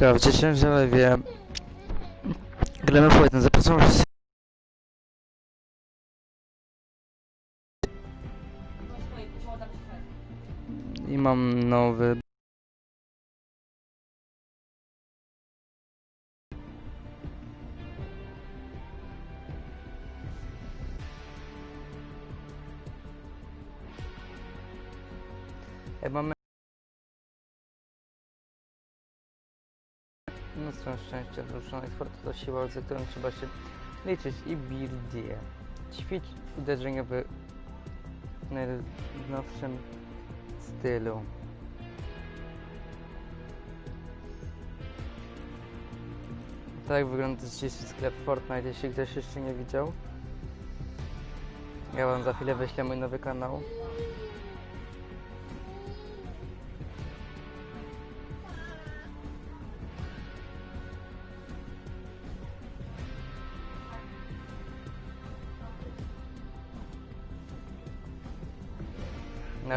Siemanka, w dzisiejszym live gramy w Fortnite. Zapraszam was. I mam nowy Jak mamy mnóstwo szczęścia wruszonych fortu to siła, ze którą trzeba się liczyć i birdie. Ćwicz uderzeniowy w najnowszym stylu. Tak wygląda dzisiejszy sklep Fortnite, jeśli ktoś jeszcze nie widział. Ja wam za chwilę wyślę mój nowy kanał.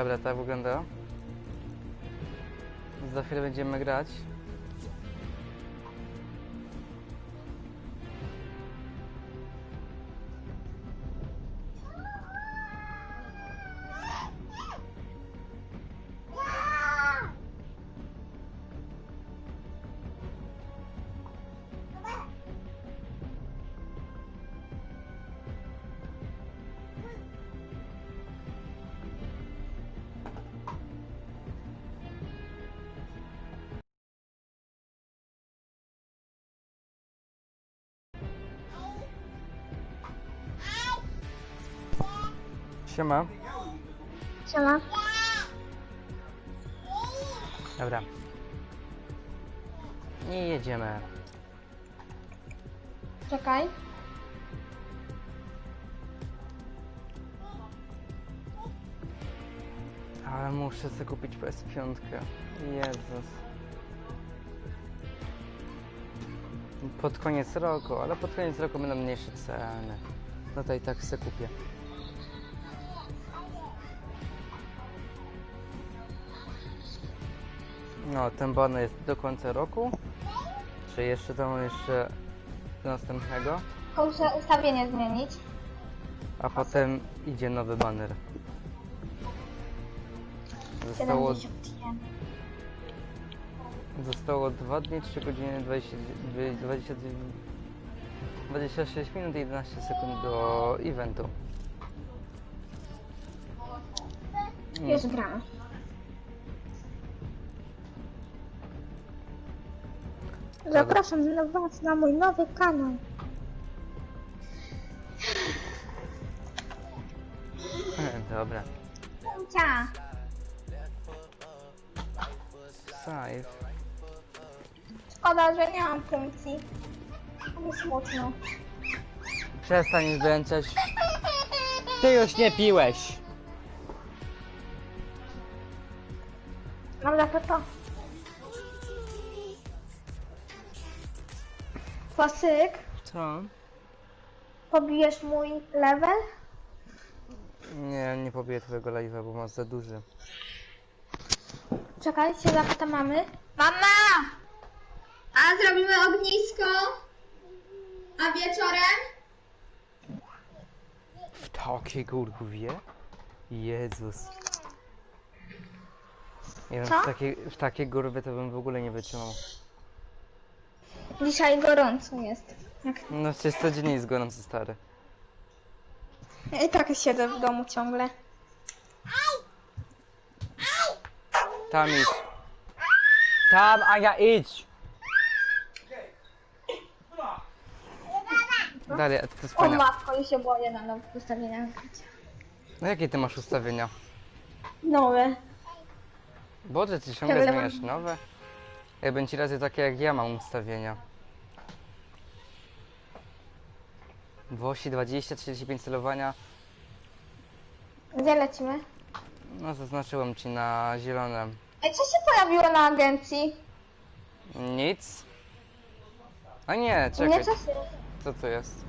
Dobra, tak wygląda. Za chwilę będziemy grać. Siema. Siema. Dobra. Nie jedziemy. Czekaj. Ale muszę sobie kupić PS5. Jezus. Pod koniec roku, ale pod koniec roku będą mniejsze ceny. No to i tak sobie kupię. No, ten banner jest do końca roku. Czy jeszcze tam jeszcze do następnego? Muszę ustawienie zmienić. A potem idzie nowy banner. Zostało 71. Zostało 2 dni, 3 godziny, 20, 20, 26 minut i 11 sekund do eventu. Już gram. Zapraszam na Was na mój nowy kanał. Dobra. Cia. Save. Szkoda, że nie mam funkcji. Mi smutno. Przestań wręczać. Ty już nie piłeś. Dobra, to to. Klasyk, Co? pobijesz mój level? Nie, nie pobiję twojego live'a, bo masz za duży. Czekaj, się zapyta mamy. Mama! A zrobimy ognisko? A wieczorem? W takiej górwie? Jezus. Nie wiem, Co? w takiej, w takiej górwie to bym w ogóle nie wytrzymał. Dzisiaj gorąco jest. Jak... No przecież codziennie jest gorący stary. I tak siedzę w domu ciągle. Tam idź. Tam, Ania, idź! Dalej, a to O matko, i się boję na nowych ustawieniach. No jakie ty masz ustawienia? Nowe. Boże, ty ciągle Ciągle zmieniasz mam- nowe? Ci razy takie jak ja mam ustawienia. Włosi 20, 35 celowania. Gdzie lecimy? No zaznaczyłem ci na zielone. Ej, co się pojawiło na agencji? Nic. A nie, Nie, czekaj. co się... Co to jest?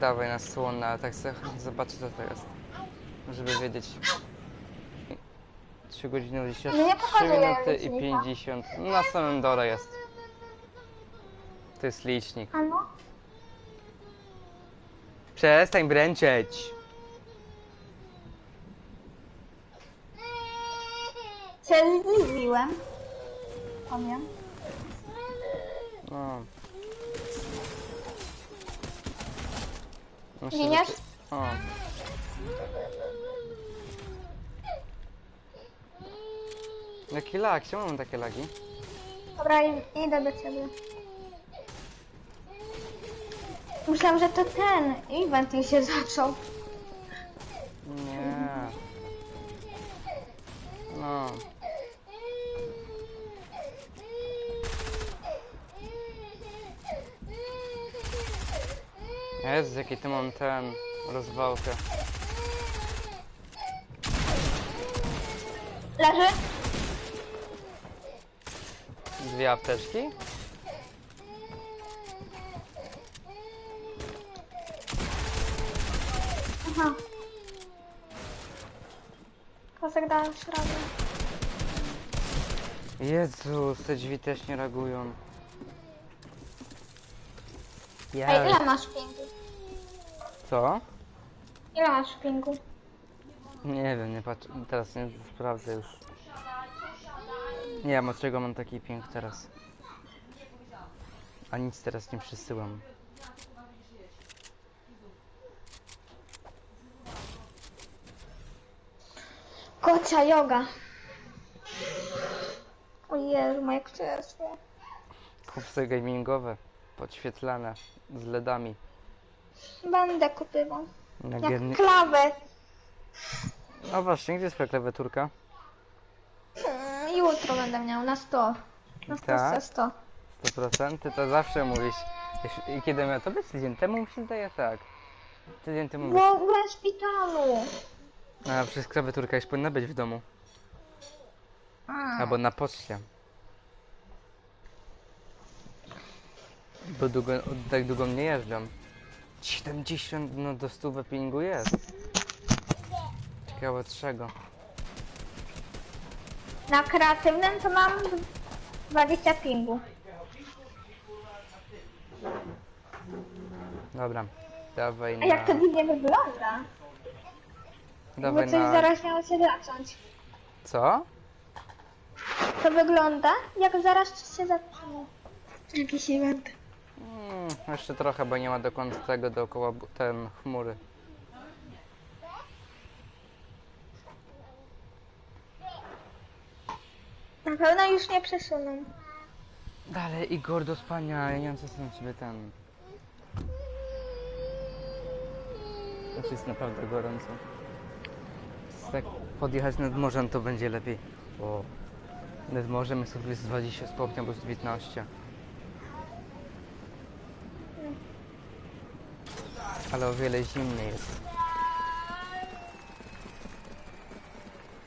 Dawaj na słonę, ale tak sobie zobaczę co to jest. Żeby wiedzieć. 3 godziny No nie 23 pokazuje minuty i licznika. 50. No, Na samym dole jest. To jest licznik. A no? Przestań bręczeć. Się zdziwiłem. Powiem. No. Myślę, że O. Jaki lag? Czemu mam takie lagi? Dobra, idę do ciebie. Myślałam, że to ten event już się zaczął. Nie. No. Jezu, jaki tu mam ten rozwałkę. Leży? Dwie apteczki? Aha. Kosek dasz radę. Jezu, te drzwi też nie reagują. Ej, ile Jezu. masz pingu? Co? Ile masz pingu? Nie wiem, nie patrzę. Teraz nie sprawdzę już. Nie wiem, od czego mam taki pięk teraz. A nic teraz nie przesyłam. Kocia yoga. O Jezu, moje krzesło. Kupce gamingowe, podświetlane, z LEDami. Będę kupywał. Na Jak gierni... klawę. No właśnie, gdzie jest twoja klawiaturka? Jutro będę miał na 100. Na 100, Tak? 100, 100. 100%? Ty to zawsze mówisz. I kiedy miał to być? Tydzień temu mi się zdaje tak. Tydzień temu mówisz. Bo byłem w szpitalu. A przecież klawiaturka już powinna być w domu. A, Albo na poczcie. Bo długo, tak długo nie jeżdżam. 70 no do 100 pingu jest. Ciekawe od czego. Na kreatywnym to mam 20 pingu. Dobra. Dawaj A na... jak to dziwnie wygląda? Dawaj Jakby coś na... zaraz miało się zacząć. Co? To wygląda jak zaraz się zacznie. Jakiś event. Mm, jeszcze trochę, bo nie ma do końca tego dookoła bu- ten chmury. Na pewno już nie przesuną. Dalej Igor do spania, ja nie wiem co z tym ciebie ten... To jest naprawdę gorąco. Jak podjechać nad morzem to będzie lepiej. Bo nad morzem jest już 20 stopni albo 19. Ale o wiele zimniej jest.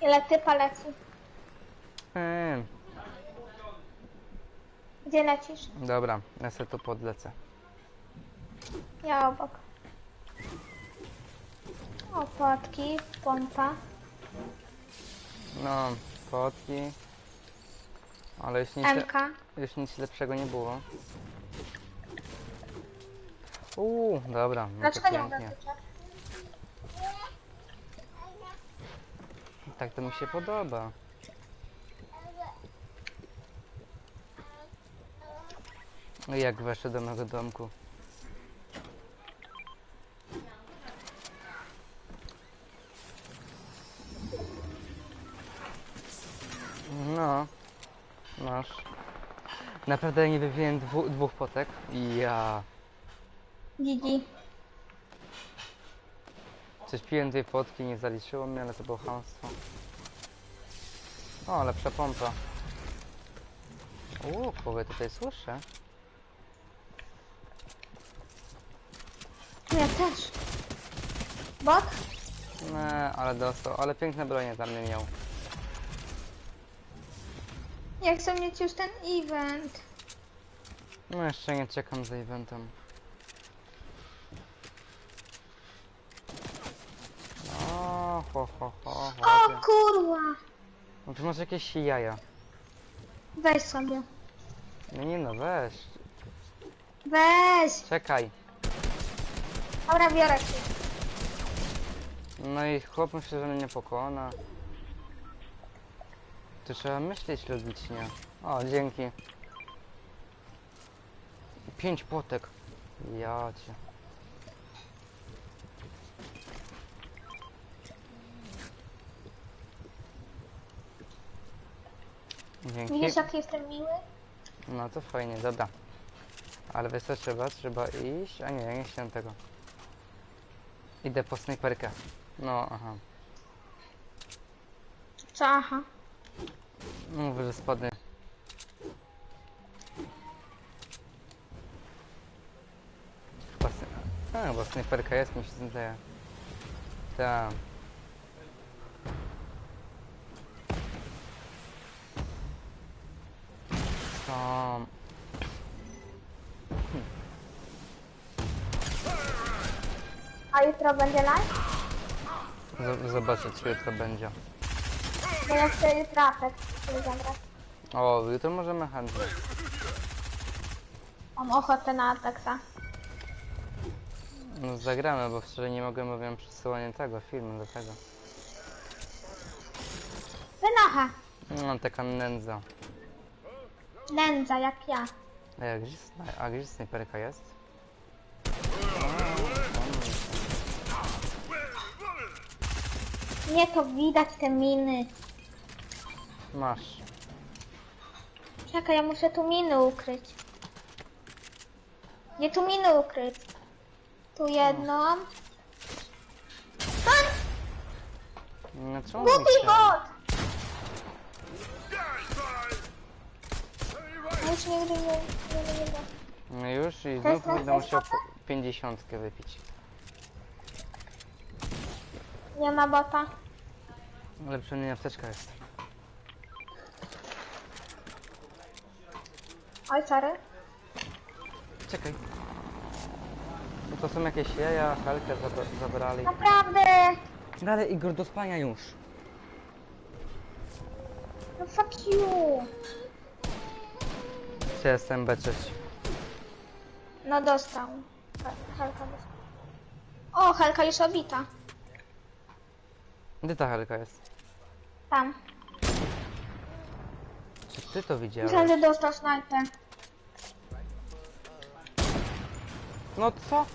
Ile ty leci? Eee, Gdzie lecisz? dobra, ja sobie tu podlecę. Ja obok. Opłatki, pompa. No, fotki. Ale już nic, MK. już nic lepszego nie było. Uuu, dobra, no to Dlaczego nie mogę pięknie. wyczerpać? Tak to mi się podoba. No i jak weszły do mego domku. No, masz. Naprawdę nie wypiłem dwu, dwóch potek. Ja. Gigi. Coś piłem tej potki, nie zaliczyło mnie, ale to było chamstwo. O, lepsza pompa. Uuu, kogo tutaj słyszę? Ja też. Bot? Nie, ale dostał, ale piękne bronie dla mnie miał. Jak chcę mieć już ten event. No jeszcze nie czekam za eventem. O, ho, ho, ho, O kurwa! Czy masz jakieś jaja? Weź sobie. No nie no, weź. Weź! Czekaj. Dobra, biorę ci. No i chłop myślę, że mnie nie pokona. To trzeba myśleć logicznie. O, dzięki. Pięć płotek. Ja cię. Dzięki. Widzisz, jak jestem miły? No to fajnie, dobra. Ale wiesz co trzeba? Trzeba iść... A nie, nie chciałem tego. Idę po snajperkę. No, aha. Co, aha. Mówię, że spadnie. Chyba sny- A, bo snajperka jest, mi się zdaje. Tak. Tam. Jutro będzie live? Z- Zobaczę, czy jutro będzie. Bo ja chcę jutro sobie zabrać. O, jutro możemy handlować. Mam ochotę na Apexa. No zagramy, bo wczoraj nie mogłem, bo wiem przesyłanie tego filmu do tego. Wynocha. No taka nędza. Nędza, jak ja. A, jak gdzie, sna- a gdzie snajperka jest? Nie, to widać te miny. Masz. Czekaj, ja muszę tu miny ukryć. Nie tu miny ukryć. Tu jedną. Pan! No Głupi mi się- bot! Już nigdy nie... nie, nie, nie. No już i To jest znów będę musiał pięćdziesiątkę wypić. Nie ma bota. Ale przynajmniej apteczka jest. Oj, sorry. Czekaj. No to są jakieś jaja, helkę zabra- zabrali. Naprawdę! Dalej Igor do spania już. No fuck you! Chcę jestem beczyć. No dostał. Hel- Helka dostał. O, Helka już obita. Gdzie ta helka jest? Tam. Czy ty to widziałeś? Że dostał snajper. No co?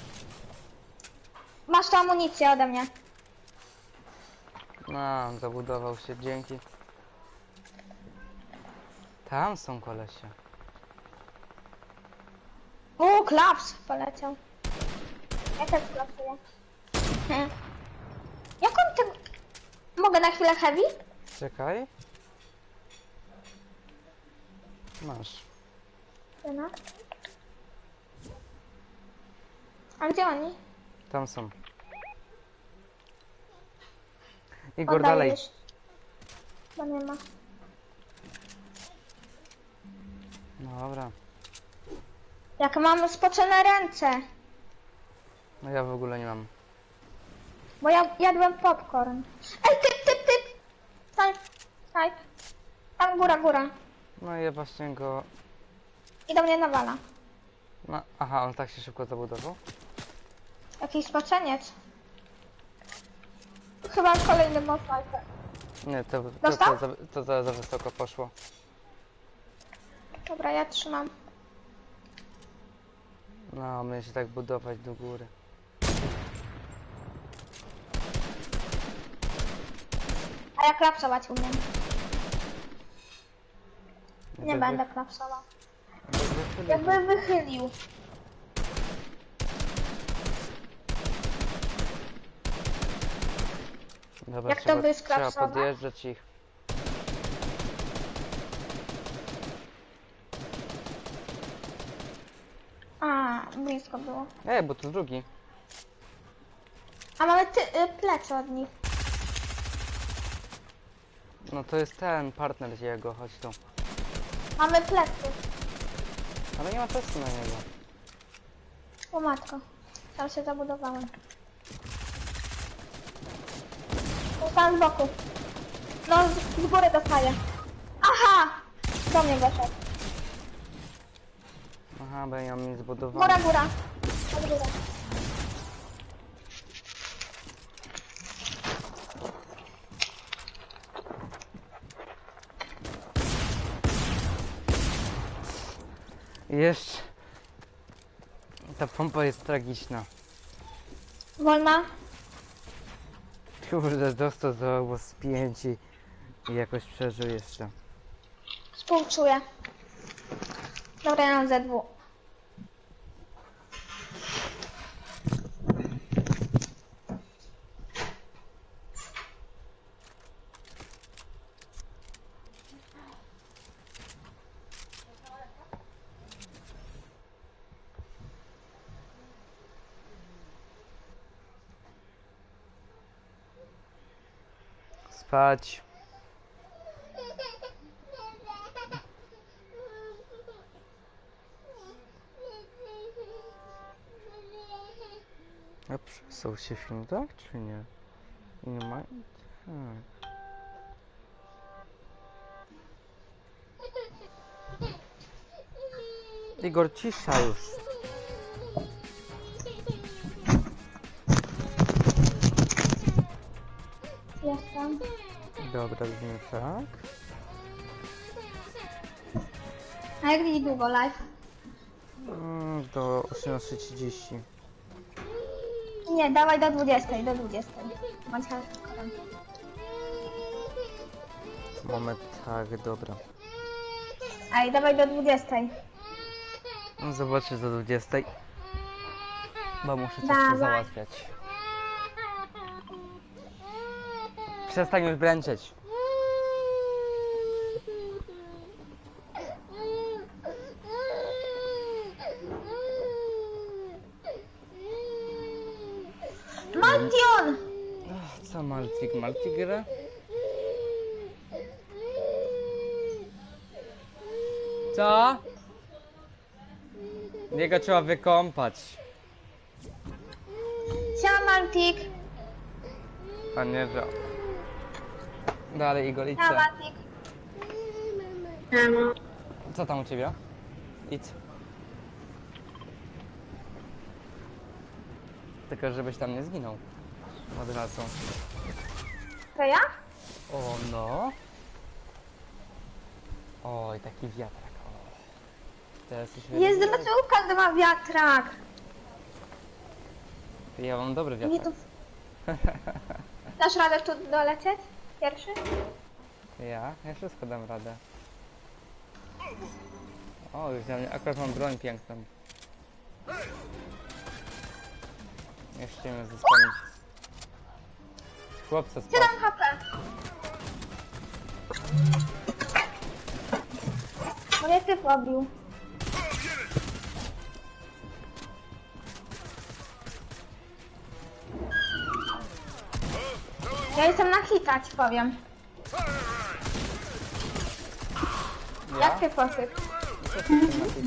Masz tu amunicję ode mnie. No, zabudował się, dzięki. Tam są kolesie. O, klaps poleciał. Ja też klapsuję. Hmm. Jak on ten... Mogę na chwilę heavy? Czekaj. Masz. No. A gdzie oni? Tam są. Igor, dalej. Oddajesz. Bo nie ma. No dobra. Jak mam spocone ręce. No ja w ogóle nie mam. Bo ja jadłem popcorn. Ej, typ, typ, typ! Snipe, snipe. Tam góra, góra. No i ja właśnie go... I do mnie nawala. No, aha, on tak się szybko zabudował? Jakiś spoceniec. Chyba kolejny mod sniper. Nie, to, to, Dostał? to, za, to za, za wysoko poszło. Dobra, ja trzymam. No, my się tak budować do góry. A ja klapsować umiem. Nie Jakby będę klapsował. jakby wychylił. Dobra, Jak to trzeba, by trzeba podjeżdżać ich. A, blisko było. Ej, bo to drugi. A mamy ty, y, plecy od nich. No to jest ten partner z jego, chodź tu. Mamy plecy. Ale nie ma czasu na niego. O matko. Tam się zabudowałem. Tam z boku. No, z góry dostaję. Aha! Do mnie weszedł. Aha, bo ja mam niezbudowane. Góra, góra. Od Jeszcze. Ta pompa jest tragiczna. Wolna? Kurde, dostał za obo z pięć i i jakoś przeżył jeszcze. Współczuję. Dobra, ja mam ZW. Spać. A przesłał się film, tak czy nie? Nie ma? Tak. Igor, cisza już. Jestem. Dobra, robimy tak. A jak długo live? Mm, Do 18.30. Nie, dawaj do 20, do 20. Bądź hardcorem. Moment, tak, dobra. Ej, dawaj do 20. No zobaczę do 20. Bo muszę coś tu Dawaj. załatwiać. Przestań już bręczeć. Maltion! Ach, Co Maltik? Maltik gra? Co? Jego trzeba wykąpać. Siema Maltik. A nie, że... Dalej Siema Igolice. Maltik. Co tam u ciebie? Idź. Tylko żebyś tam nie zginął. Od razu. To ja? O no. Oj, taki wiatrak. O. Teraz jesteśmy... Jest ma wiatrak? Ja mam dobry Nie wiatrak. tu... Dasz radę tu dolecieć? Pierwszy? Ja? Ja wszystko dam radę. O, już na mnie akurat mam broń piękną. Jeszcze mnie zespamić. Chłopca spadł. 7 HP. Mnie typ obił. Ja jestem na hita, ci powiem. Jak ty posyp?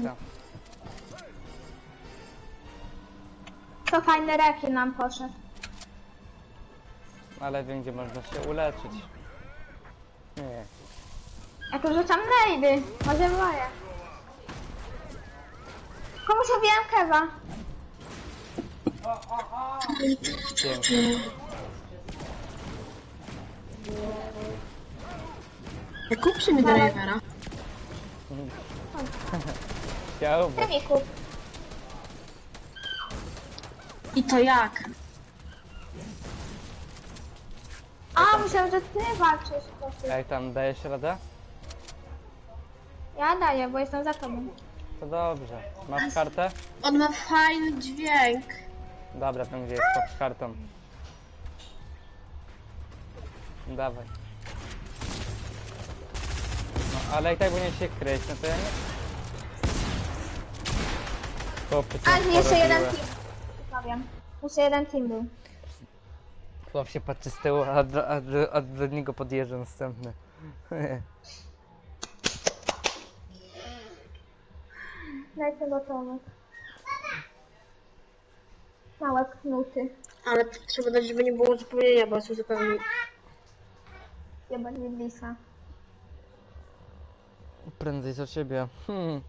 Ja? To fajny rekin nam poszedł. Ale wiem, gdzie można się uleczyć. Nie. Ja tu rzucam nejdy. Może moje. Komuś obiłem kewa. Pięknie. Kupcie mi drivera. Chciałby. Ty mi kup. I to jak? A, myślałem, że ty walczysz. Posyp. Jak tam dajesz radę? Ja daję, bo jestem za tobą. To dobrze. Masz kartę? On ma fajny dźwięk. Dobra, wiem gdzie jest pod kartą. Dawaj. No, ale i tak powinien się kryć, no to ja nie... Chłopy cię A, jeszcze jeden team. Powiem. Jeszcze jeden team był. Chłop się patrzy z tyłu, a do, a do, a do niego podjeżdża następny. Dajcie gotowy. Małe knuty. Ale trzeba dać, żeby nie było zupełnienia, bo są zupełnie... Jebać Lidlisa. Prędzej za ciebie. Hmm.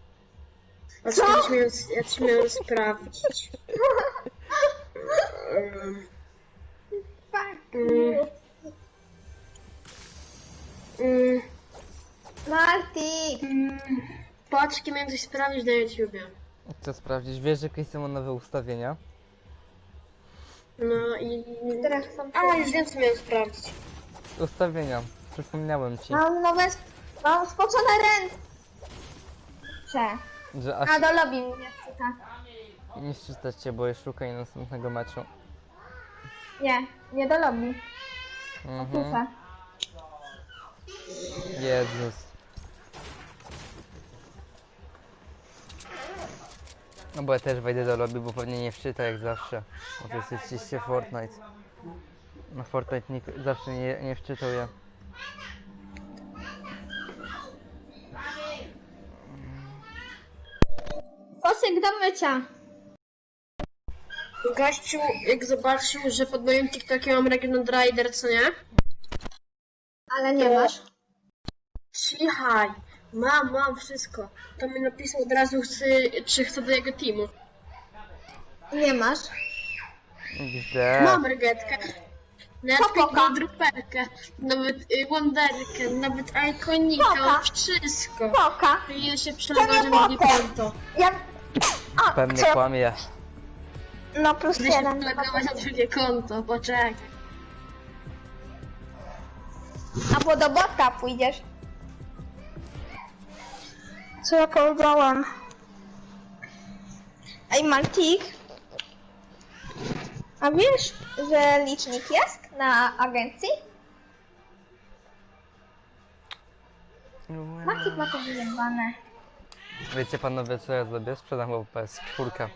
A co? Ja coś miałem, ja miałem sprawdzić. Um, Fuck Mm. you. mm, Marty! mm, patrz, jakie miałem coś sprawdzić na YouTubie. Co sprawdzić? Wiesz, że jakieś są nowe ustawienia? No i... Teraz są A, już wiem, co miałem sprawdzić. Ustawienia. Przypomniałem ci, Mam nowe... Mam spocone ręce. że aż A do lobby mnie wczyta. nie czytać cię, bo szukaj następnego meczu. Nie, nie do lobby. Mhm. Jezus. No bo ja też wejdę do lobby, bo pewnie nie wczyta jak zawsze. Bo to jest oczywiście Fortnite. No Fortnite nikt zawsze nie, nie wczytuje. Koszyk do mycia. Gościu, jak zobaczył, że pod moim TikTokiem mam Regnant Rider, co nie? Ale nie masz. Cichaj, mam, mam wszystko. To mi napisał od razu, chce, czy chcę do jego teamu. Nie masz. Gdzie? Mam regetkę. Nawet Popoka. nawet y, wonderkę, nawet Poka. wszystko. Poka. I ja się na drugie poka. konto. Ja... O, Pewnie co? kłamie. No plus Chcę się jeden. przelogować na drugie konto, poczekaj. Albo do bota pójdziesz. Co ja powiedziałam? Ej, Maltik. A wiesz, że licznik jest na agencji? Maltik ma to wyjebane. Wiecie panowie co ja zrobię? Sprzedam go PS4.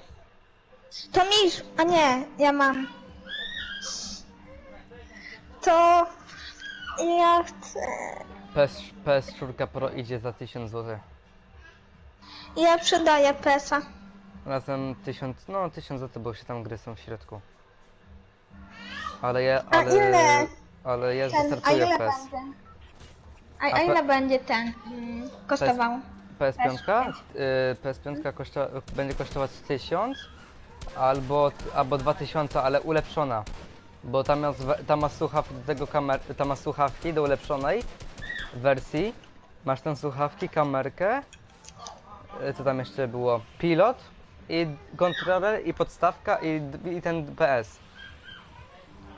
To misz, a nie, ja mam. To ja chcę. PS, PS4 Pro idzie za 1000 zł. Ja sprzedaję PESA. Razem 1000, no 1000 zł, bo się tam gry są w środku. Ale ja, A ale... ile Ale ja Ten, a zastartuję ile PS. będzie? A, A a ile będzie ten mm, kosztował? PS5? Y, PS5 koszta, będzie kosztować 1000 albo, albo 2000, ale ulepszona. Bo tam, ma, zwe- tam, ma słuchawki do tego kamer, tam ma słuchawki do ulepszonej wersji. Masz tam słuchawki, kamerkę. y, Co tam jeszcze było? Pilot i kontroler i podstawka i, i ten PS.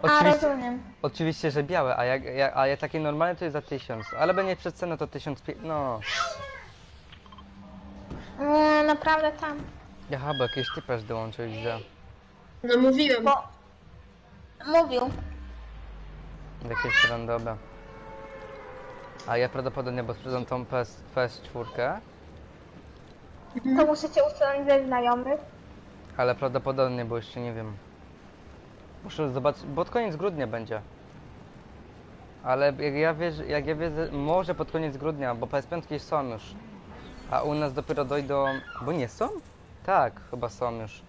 A, Oczywiście, rozumiem. oczywiście, że białe, a jak, jak, a jak takie normalne to jest za 1000, ale będzie przed cenę to 1500, no. Mm, naprawdę tam. Aha, bo jakiś typerz dołączył widzę. No mówiłem. Bo mówił. Jakieś randowe. A ja prawdopodobnie, bo sprzedam tą PS, PS4, To musicie usunąć ze znajomych. ale prawdopodobnie, bo jeszcze nie wiem. Muszę zobaczyć, bo pod koniec grudnia będzie. Ale jak ja wiesz, jak ja wiedzę, może pod koniec grudnia, bo PS5 są już. A u nas dopiero dojdą, bo nie są? Tak, chyba są już.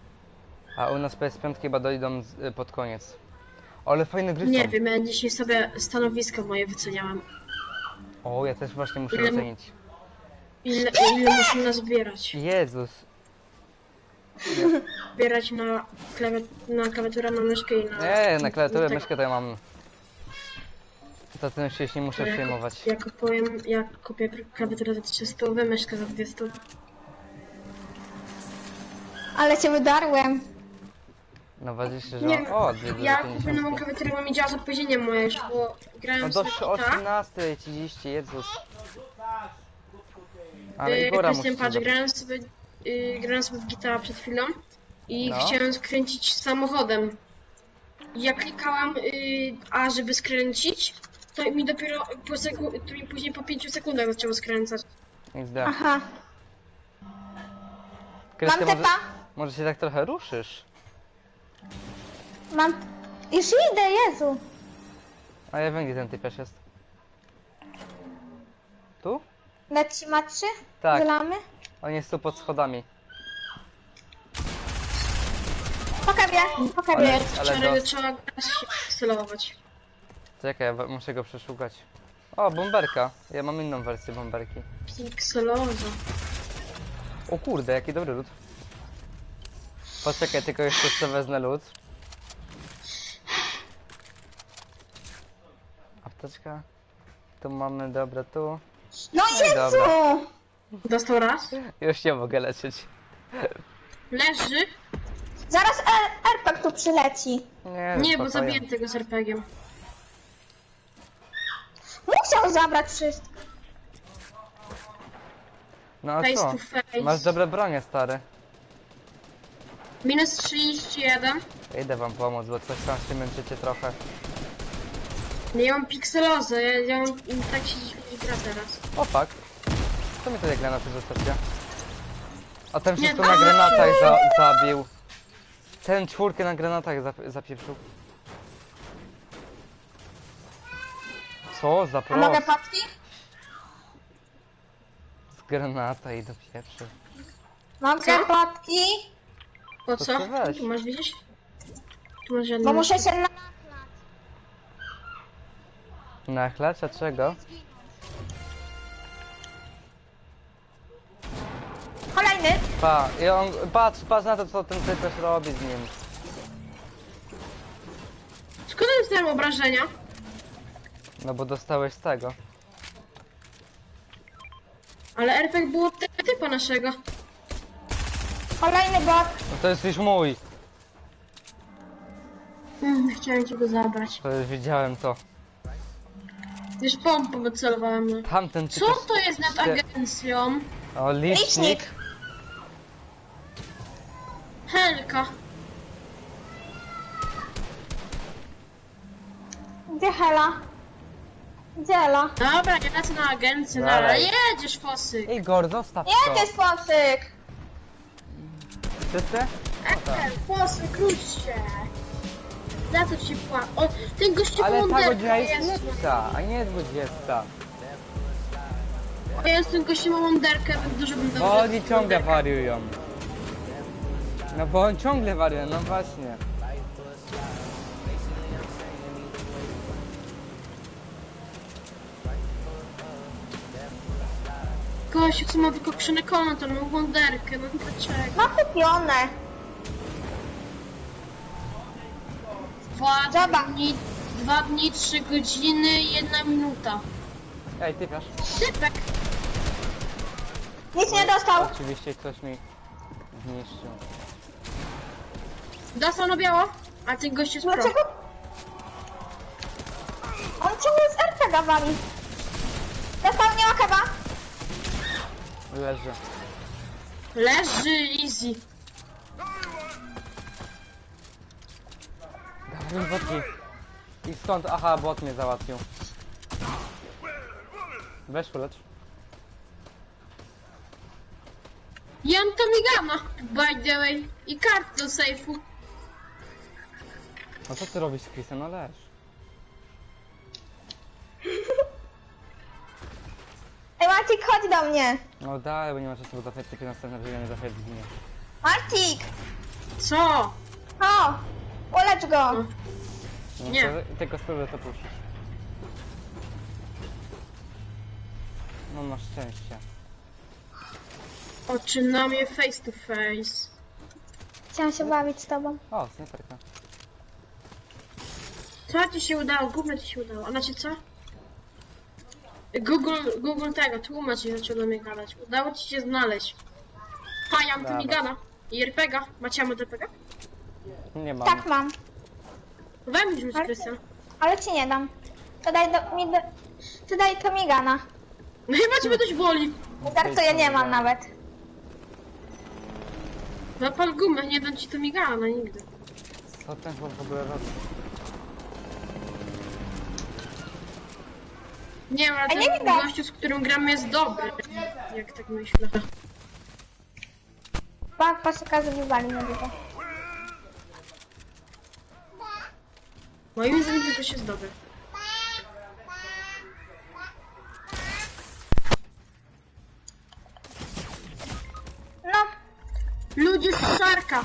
A u nas PS5 chyba dojdą z, y, pod koniec. Ale fajne gry Nie są. wiem, ja dzisiaj sobie stanowisko moje wyceniałam. O, ja też właśnie muszę Ile- ocenić. Ile, ile muszę nazbierać? Jezus. Zbierać na, klawi- na klawiaturę, na myszkę i na... Nie, na klawiaturę tak, myszkę to ja mam. To tym się nie muszę Ja- przejmować. Ja kupuję, ja kupię klawiaturę za 300, myszkę za 200. Ale cię wydarłem. No ważysz, że Nie, o, dwie ja do kupię nową 50. klawiaturę, bo mi działa z opóźnieniem moje bo No grałem do w Sakita. 18.30, Jezus. Ale Yy, Igora musi grałem sobie, yy, grałem sobie w gitara przed chwilą i No. chciałem skręcić samochodem. I Ja klikałam yy, A, żeby skręcić, to mi dopiero po seku- to mi później po 5 sekundach zaczęło skręcać. XD. Aha. Krystian, Mam może, tepa. może się tak trochę ruszysz? Mam... Już idę, Jezu. A ja wiem, gdzie ten typiarz jest. Tu? Leci ma trzy? Tak. Zlamy? On jest tu pod schodami. Pokażę, pokażę. Ale- Wczoraj go- zaczęła gra się stelować. Czekaj, ja wa- muszę go przeszukać. O, bomberka. Ja mam inną wersję bomberki. Pixeloza. O kurde, jaki dobry lód. Poczekaj, tylko jeszcze sobie wezmę lód. Apteczka. Tu mamy, dobra, tu. No No i Jezu! dobra. Dostał raz. Już nie mogę leczyć. Leży. Zaraz R- RPG tu przyleci. Nie, Nie, bo spokojnie. zabiję tego z RPG-iem. Musiał zabrać wszystko. No a Face co? to face. Masz dobre bronie, stary. Minus 31. Idę wam pomóc, bo coś tam się męczycie trochę. Ja mam pikselozę, ja, ja mam tak się dziś gra teraz. O fuck. Co mi tutaj granaty zostawia? A ten wszystko na granatach za zabił. Ten czwórkę na granatach zap zapieprzył. Co za A mogę prost papki? z granata i do pieprzy. Mogę Co? papki? Po To co? weź. Tu masz widzieć? Tu masz Bo jedno. muszę się na... Nachlacz, a czego? Pa, i on, patrz, patrz na to co ten typ też robi z nim. Skąd dostałem obrażenia? No bo dostałeś z tego. Ale RPG było te, typa naszego. Kolejny bot. No to jest już mój. Mm, chciałem ci go zabrać. To już widziałem to. Już pompą wycelowałem. Tamten typ Co jest- to jest nad agencją? O, licznik. Licznik. Helka. Gdzie Hela? Gdzie Ela? Dobra, ja lecę na agencję. Dobra, jedziesz fosy. Igor, zostaw to. Jedzie sposyk. Wszyscy? Ej, fosy, króć się. Za co ci pła... O, ten gościu Ale ta godzina jest lepsza, a nie 20. O, ja jestem gościem Wonderka, więc dużo bym. Bo za oni ciągle wariują. No bo on ciągle wariuje, no właśnie. Gościu, co ma tylko krzynekona, to ma Wonderkę, no dlaczego? No kupione. Dwa Zobacz. dni, dwa dni, trzy godziny, jedna minuta. Ej, ty wiesz? Typek. Nic nie dostał. Oczywiście ktoś mi zniszczył. Dostał na biało, a ten gościu jest pro. Dlaczego? On ciągle z RPG wali. Dostał nie ma keba. Leży. Leży easy. Dawaj botki. I skąd? Aha, bot mnie załatwił. Weź. I on to migana, by the way. I kart do sejfu. No co ty robisz, Christian? No leż. Ej Marcik, chodź do mnie. No dalej, bo nie ma czasu, bo za chwilę typie następne życie, nie za chwilę zginie. Marcik. Co? O. Ulecz go. No Nie. To, tylko spróbuję to puścić. No masz szczęście. Oczy na mnie face to face. Chciałam się bawić z tobą. O, snajperka. Co ci się udało? Gówno ci się udało. A znaczy co? Google, Google tego, tłumacz i zaczął do mnie gadać. Udało ci się znaleźć. Ha, ja mam tu Dobra. migana. I RPGa. Macie ammo do RPGa? Nie mam. Tak mam. Weź rzuć, Ale- Krystian. Ale ci nie dam. To daj do, mi do, to daj to migana. No chyba cię dość boli. Żartuję, nie mam nawet. Zapal gumę, nie dam ci to migana nigdy. Co ten chłop w ogóle robi? Nie ale nie ten widać. gościu, z którym gramy jest dobry. Jak tak myślę. Pan paseka wywali na dużo. Moim zdaniem to jest dobry. No, Ludzie z szarka!